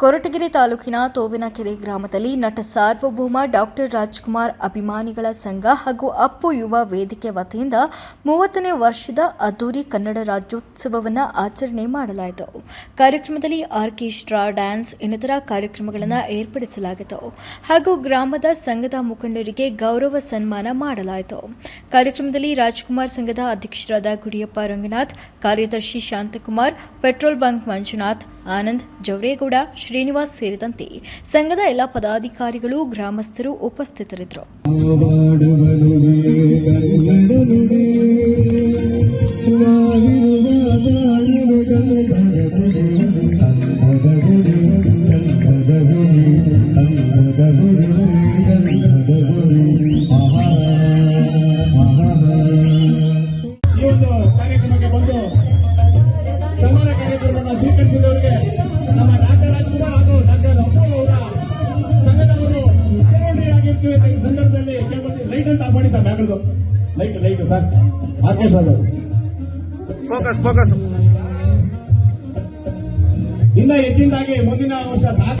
ಕೊರಟಗೆರೆ ತಾಲೂಕಿನ ತೋವಿನಕೆರೆ ಗ್ರಾಮದಲ್ಲಿ ನಟ ಸಾರ್ವಭೌಮ ಡಾಕ್ಟರ್ ರಾಜ್ಕುಮಾರ್ ಅಭಿಮಾನಿಗಳ ಸಂಘ ಹಾಗೂ ಅಪ್ಪು ಯುವ ವೇದಿಕೆ ವತಿಯಿಂದ ಮೂವತ್ತನೇ ವರ್ಷದ ಅದ್ದೂರಿ ಕನ್ನಡ ರಾಜ್ಯೋತ್ಸವವನ್ನು ಆಚರಣೆ ಮಾಡಲಾಯಿತು. ಕಾರ್ಯಕ್ರಮದಲ್ಲಿ ಆರ್ಕೆಸ್ಟ್ರಾ, ಡ್ಯಾನ್ಸ್, ಇನ್ನಿತರ ಕಾರ್ಯಕ್ರಮಗಳನ್ನು ಏರ್ಪಡಿಸಲಾಗಿತ್ತು. ಹಾಗೂ ಗ್ರಾಮದ ಸಂಘದ ಮುಖಂಡರಿಗೆ ಗೌರವ ಸನ್ಮಾನ ಮಾಡಲಾಯಿತು. ಕಾರ್ಯಕ್ರಮದಲ್ಲಿ ರಾಜ್ಕುಮಾರ್ ಸಂಘದ ಅಧ್ಯಕ್ಷರಾದ ಗುಡಿಯಪ್ಪ ರಂಗನಾಥ್, ಕಾರ್ಯದರ್ಶಿ ಶಾಂತಕುಮಾರ್, ಪೆಟ್ರೋಲ್ ಬಂಕ್ ಮಂಜುನಾಥ್ ಆನಂದ್ ಜವರೇಗೌಡ ಶ್ರೀನಿವಾಸ್ ಸೇರಿದಂತೆ ಸಂಘದ ಎಲ್ಲ ಪದಾಧಿಕಾರಿಗಳು ಗ್ರಾಮಸ್ಥರು ಉಪಸ್ಥಿತರಿದ್ದರು. ಕಾರ್ಯಕ್ರಮವನ್ನು ಸ್ವೀಕರಿಸಿದವರಿಗೆ ನಮ್ಮ ಡಾಕ್ಟರ್ ರಾಜ್ಕುಮಾರ್ ಹಾಗೂ ಡಾಕ್ಟರ್ ಅಪ್ಪು ಅವರ ಸಂಘದವರು ಅಂತ ಈ ಸಂದರ್ಭದಲ್ಲಿ ಲೈಟ್ ಅಂತ ಆಫ್ ಮಾಡಿ ಸರ್ ಬ್ಯಾಗ್ರದು ಲೈಟ್ ಲೈಟ್ ಸರ್ ಆರ್ಕೆಸ್ಟ್ರಾದವರು ಫೋಕಸ್ ಫೋಕಸ್ ಇನ್ನ ಹೆಚ್ಚಿನದಾಗಿ ಮುಂದಿನ ವರ್ಷ ಸಾಧನೆ